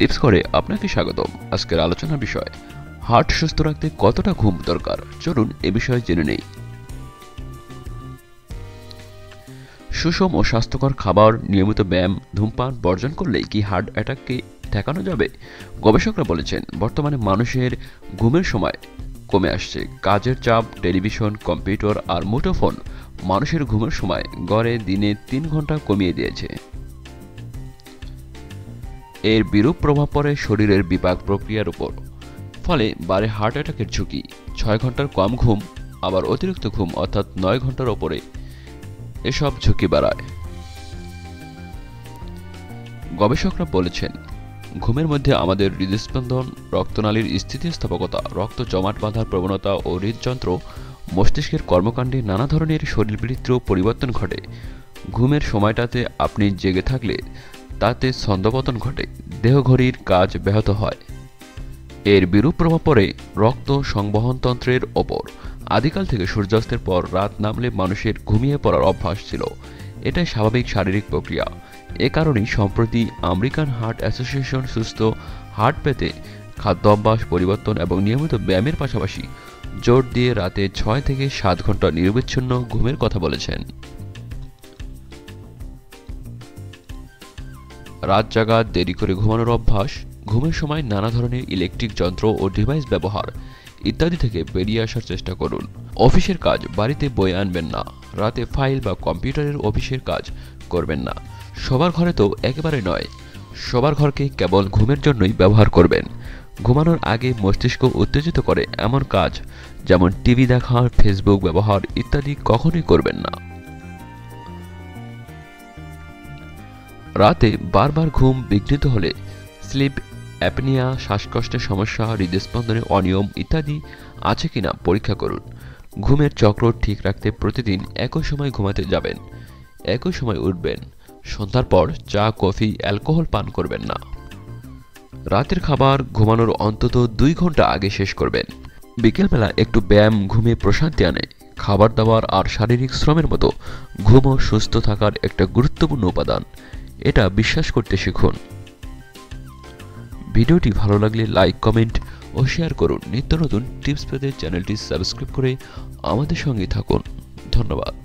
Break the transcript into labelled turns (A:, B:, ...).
A: Tips করে আপনাকে স্বাগতম। আজকের আলোচনার বিষয় হার্ট সুস্থ রাখতে কতটা ঘুম দরকার? চলুন এ বিষয়ে জেনে নেই। সুষম ও স্বাস্থ্যকর খাবার, নিয়মিত ব্যায়াম, ধূমপান বর্জন করলেই কি হার্ট অ্যাটাককে ঠেকানো যাবে? গবেষকরা বলেছেন, বর্তমানে মানুষের ঘুমের সময় কমে আসছে। কাজের চাপ, টেলিভিশন, কম্পিউটার আর মুঠোফোন মানুষের ঘুমের সময় গড়ে দিনে তিন ঘণ্টা কমিয়ে দিয়েছে। এর বিরূপ প্রভাব পড়ে শরীরের বিপাক প্রক্রিয়ার উপর। ফলে বাড়ে হার্ট অ্যাটাকের ঝুঁকি, ছয় ঘণ্টার কম ঘুম, আবার অতিরিক্ত ঘুম অর্থাৎ নয় ঘণ্টার ওপরে এসব ঝুঁকি বাড়ায়। গবেষকরা বলেছেন, ঘুমের মধ্যে আমাদের হৃদস্পন্দন, রক্তনালীর স্থিতিস্থাপকতা, রক্ত জমাট বাঁধার প্রবণতা ও হৃদযন্ত্র, মস্তিষ্কের কর্মকাণ্ডে নানা ধরনের শরীরবৃত্তীয় পরিবর্তন ঘটে। ঘুমের সময়টাতে আপনি জেগে থাকলে তাতে ছন্দপতন ঘটে, দেহঘড়ির কাজ ব্যাহত হয়। এর বিরূপ প্রভাব পড়ে রক্ত সংবহনতন্ত্রের ওপর। আদিকাল থেকে সূর্যাস্তের পর রাত নামলে মানুষের ঘুমিয়ে পড়ার অভ্যাস ছিল। এটাই স্বাভাবিক শারীরিক প্রক্রিয়া। এ কারণেই সম্প্রতি আমেরিকান হার্ট অ্যাসোসিয়েশন সুস্থ হার্ট পেতে খাদ্য অভ্যাস পরিবর্তন এবং নিয়মিত ব্যায়ামের পাশাপাশি জোর দিয়ে রাতে ছয় থেকে সাত ঘণ্টা নিরবিচ্ছিন্ন ঘুমের কথা বলেছেন। রাত জাগা দেরি করে ঘুমানোর অভ্যাস, ঘুমের সময় নানা ধরনের ইলেকট্রিক যন্ত্র ও ডিভাইস ব্যবহার ইত্যাদি থেকে বেরিয়ে আসার চেষ্টা করুন। অফিসের কাজ বাড়িতে বয়ে আনবেন না। রাতে ফাইল বা কম্পিউটারের অফিসের কাজ করবেন না। সবার ঘরে তো একেবারে নয়। সবার ঘরকে কেবল ঘুমের জন্যই ব্যবহার করবেন। ঘুমানোর আগে মস্তিষ্ক উত্তেজিত করে এমন কাজ, যেমন টিভি দেখা ফেসবুক ব্যবহার ইত্যাদি কখনোই করবেন না। রাতে বারবার ঘুম বিঘ্নিত হলে স্লিপ, অ্যাপনিয়া, শ্বাসকষ্টের সমস্যা হৃদস্পন্দনের অনিয়ম ইত্যাদি আছে কিনা পরীক্ষা করুন। ঘুমের চক্র ঠিক রাখতে প্রতিদিন একই সময় ঘুমাতে যাবেন, একই সময় উঠবেন। সন্ধ্যার পর চা, কফি, অ্যালকোহল পান করবেন না। রাতের খাবার ঘুমানোর অন্তত দুই ঘণ্টা আগে শেষ করবেন। বিকেলবেলা একটু ব্যায়াম, ঘুমে প্রশান্তি আনে। খাবার দাবার আর শারীরিক শ্রমের মতো ঘুমও সুস্থ থাকার একটা গুরুত্বপূর্ণ উপাদান। এটা বিশ্বাস করতে শিখুন। ভিডিওটি ভালো লাগলে লাইক, কমেন্ট ও শেয়ার করুন। নিত্য নতুন টিপস পেতে চ্যানেলটি সাবস্ক্রাইব করে আমাদের সঙ্গে থাকুন। ধন্যবাদ।